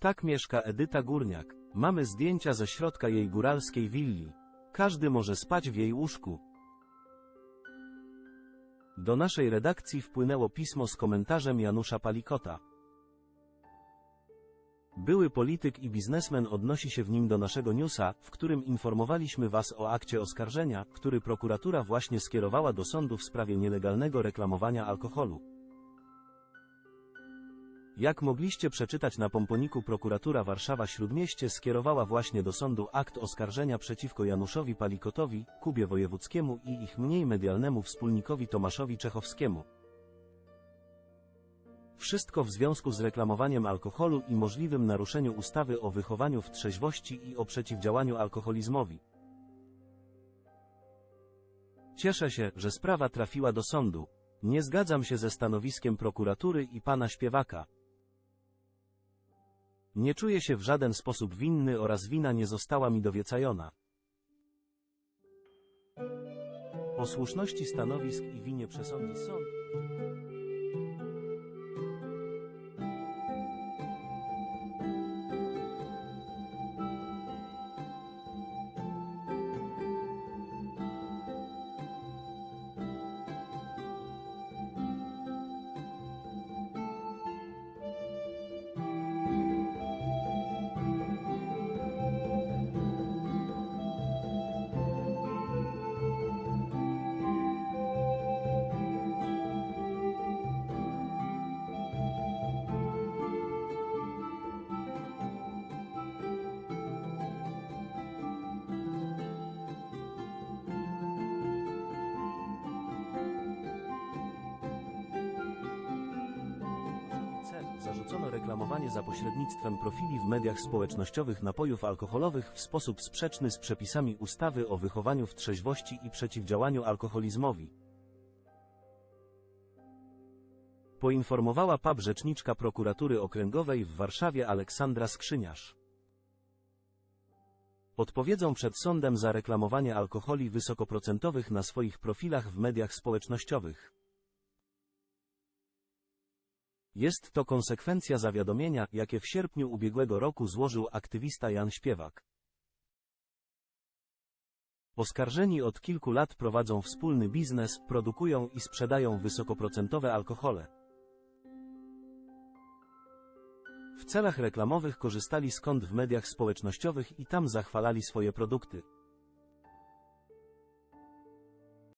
Tak mieszka Edyta Górniak. Mamy zdjęcia ze środka jej góralskiej willi. Każdy może spać w jej łóżku. Do naszej redakcji wpłynęło pismo z komentarzem Janusza Palikota. Były polityk i biznesmen odnosi się w nim do naszego newsa, w którym informowaliśmy Was o akcie oskarżenia, który prokuratura właśnie skierowała do sądu w sprawie nielegalnego reklamowania alkoholu. Jak mogliście przeczytać na pomponiku prokuratura Warszawa-Śródmieście skierowała właśnie do sądu akt oskarżenia przeciwko Januszowi Palikotowi, Kubie Wojewódzkiemu i ich mniej medialnemu wspólnikowi Tomaszowi Czechowskiemu. Wszystko w związku z reklamowaniem alkoholu i możliwym naruszeniu ustawy o wychowaniu w trzeźwości i o przeciwdziałaniu alkoholizmowi. Cieszę się, że sprawa trafiła do sądu. Nie zgadzam się ze stanowiskiem prokuratury i pana śpiewaka. Nie czuję się w żaden sposób winny oraz wina nie została mi dowiecajona. O słuszności stanowisk i winie przesądzi sąd. Zarzucono reklamowanie za pośrednictwem profili w mediach społecznościowych napojów alkoholowych w sposób sprzeczny z przepisami ustawy o wychowaniu w trzeźwości i przeciwdziałaniu alkoholizmowi. Poinformowała PAP rzeczniczka prokuratury okręgowej w Warszawie Aleksandra Skrzyniarz. Odpowiedzą przed sądem za reklamowanie alkoholi wysokoprocentowych na swoich profilach w mediach społecznościowych. Jest to konsekwencja zawiadomienia, jakie w sierpniu ubiegłego roku złożył aktywista Jan Śpiewak. Oskarżeni od kilku lat prowadzą wspólny biznes, produkują i sprzedają wysokoprocentowe alkohole. W celach reklamowych korzystali skąd w mediach społecznościowych i tam zachwalali swoje produkty.